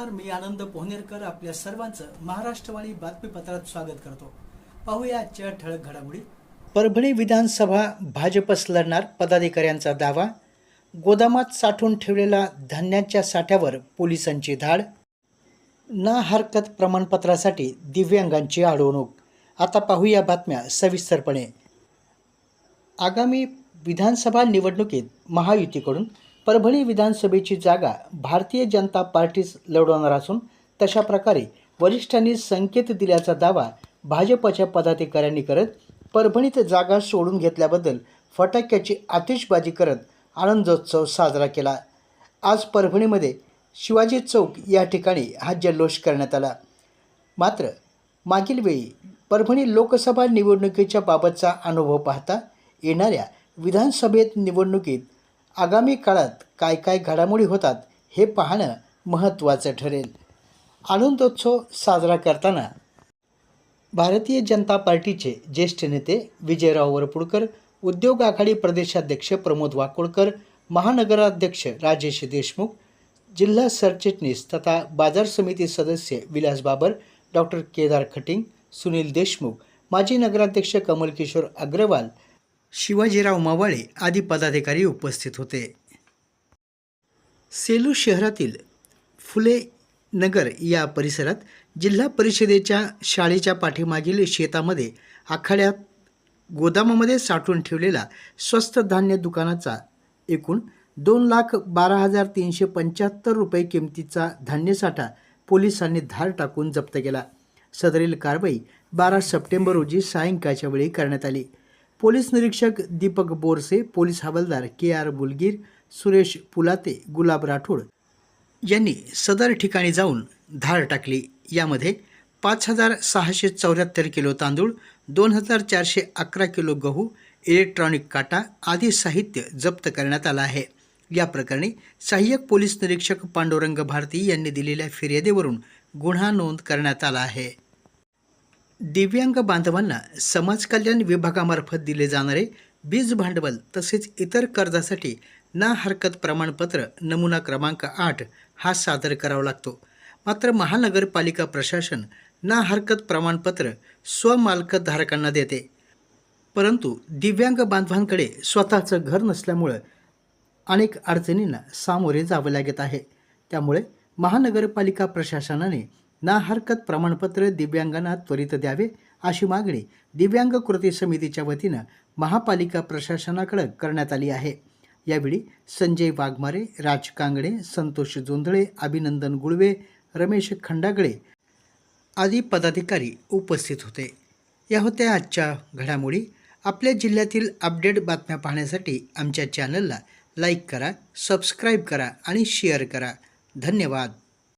नमस्कार मी आनंद पोहनेरकर आपल्या सर्वांचं महाराष्ट्रवाणी बातमीपत्रात स्वागत करतो. पाहूया आजच्या ठळक घडामोडी. परभणी विधानसभा भाजपस लढणार पदाधिकाऱ्यांचा दावा गोदामात साठवून ठेवलेला धान्याच्या साठ्यावर पोलिसांची धाड ना हरकत प्रमाणपत्रासाठी दिव्यांगांची अडवणूक आता पाहूया बातम्या सविस्तरपणे. आगामी विधानसभा निवडणुकीत महायुतीकडून परभणी विधानसभेची जागा भारतीय जनता पार्टीस लढवणार असून तशा प्रकारे वरिष्ठांनी संकेत दिल्याचा दावा भाजपच्या पदाधिकाऱ्यांनी करत परभणीत जागा सोडून घेतल्याबद्दल फटाक्याची आतिषबाजी करत आनंदोत्सव साजरा केला. आज परभणीमध्ये शिवाजी चौक या ठिकाणी हा जल्लोष करण्यात आला. मात्र मागील वेळी परभणी लोकसभा निवडणुकीच्या बाबतचा अनुभव पाहता येणाऱ्या विधानसभेत निवडणुकीत आगामी काळात काय काय घडामोडी होतात हे पाहणं महत्त्वाचं ठरेल. आनंदोत्सव साजरा करताना भारतीय जनता पार्टीचे ज्येष्ठ नेते विजयराव वरपुडकर उद्योग आघाडी प्रदेशाध्यक्ष प्रमोद वाकोडकर महानगराध्यक्ष राजेश देशमुख जिल्हा सरचिटणीस तथा बाजार समिती सदस्य विलास बाबर डॉक्टर केदार खटिंग सुनील देशमुख माजी नगराध्यक्ष कमलकिशोर अग्रवाल शिवाजीराव मावाळे आदी पदाधिकारी उपस्थित होते. सेलू शहरातील फुले नगर या परिसरात जिल्हा परिषदेच्या शाळेच्या पाठीमागील शेतामध्ये आखाड्यात गोदामामध्ये साठवून ठेवलेला स्वस्त धान्य दुकानाचा एकूण दोन लाख बारा हजार तीनशे पंच्याहत्तर रुपये किमतीचा धान्यसाठा पोलिसांनी धार टाकून जप्त केला. सदरील कारवाई बारा सप्टेंबर रोजी सायंकाळच्या वेळी करण्यात आली. पोलीस निरीक्षक दीपक बोरसे पोलीस हवालदार के आर बुलगीर सुरेश पुलाते गुलाब राठोड यांनी सदर ठिकाणी जाऊन धार टाकली. यामध्ये पाच हजार सहाशे चौऱ्याहत्तर किलो तांदूळ दोन हजार चारशे अकरा किलो गहू इलेक्ट्रॉनिक काटा आदी साहित्य जप्त करण्यात आलं आहे. या प्रकरणी सहाय्यक पोलीस निरीक्षक पांडुरंग भारती यांनी दिलेल्या फिर्यादीवरून गुन्हा नोंद करण्यात आला आहे. दिव्यांग बांधवांना समाज कल्याण विभागामार्फत दिले जाणारे बीज भांडवल तसेच इतर कर्जासाठी ना हरकत प्रमाणपत्र नमुना क्रमांक आठ हा सादर करावा लागतो. मात्र महानगरपालिका प्रशासन ना हरकत प्रमाणपत्र स्वमालकधारकांना देते. परंतु दिव्यांग बांधवांकडे स्वतःचं घर नसल्यामुळं अनेक अडचणींना सामोरे जावं लागत आहे. त्यामुळे महानगरपालिका प्रशासनाने ना हरकत प्रमाणपत्र दिव्यांगांना त्वरित द्यावे अशी मागणी दिव्यांग कृती समितीच्या वतीनं महापालिका प्रशासनाकडे करण्यात आली आहे. यावेळी संजय वाघमारे राज कांगडे संतोष जोंधळे अभिनंदन गुळवे रमेश खंडागळे आदी पदाधिकारी उपस्थित होते. या होत्या आजच्या घडामोडी. आपल्या जिल्ह्यातील अपडेट बातम्या पाहण्यासाठी आमच्या चॅनलला लाईक करा सबस्क्राईब करा आणि शेअर करा. धन्यवाद.